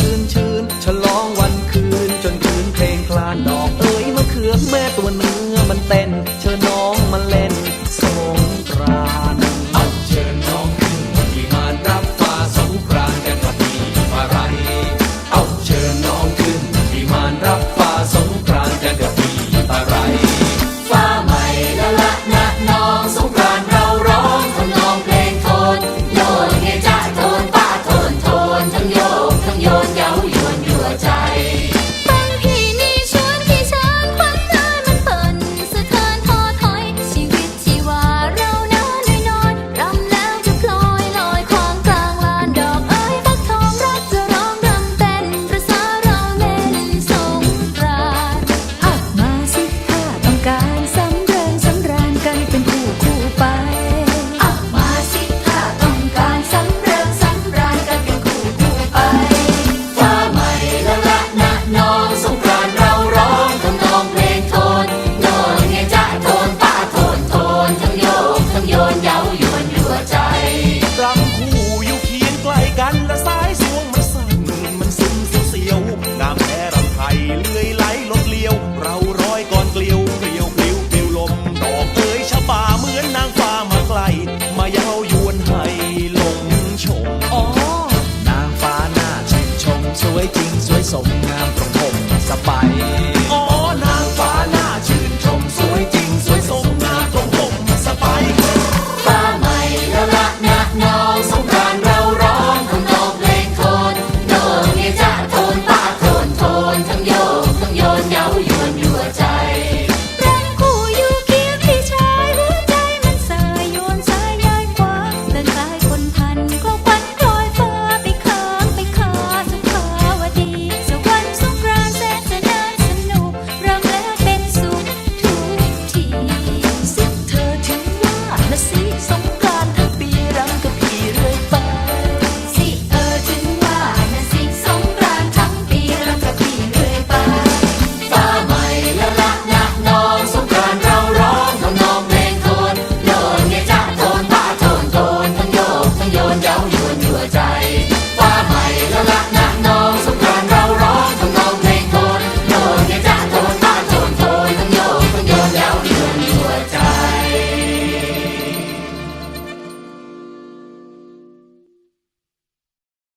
ชื่นชื่นฉลองวันคืนจนคืนเพลงคลานดอกเอ๋ยมะเขือแม่ตัวเนื้อมันเต้นเชิญน้อง apologize. วยสมงามตรงผมสบาย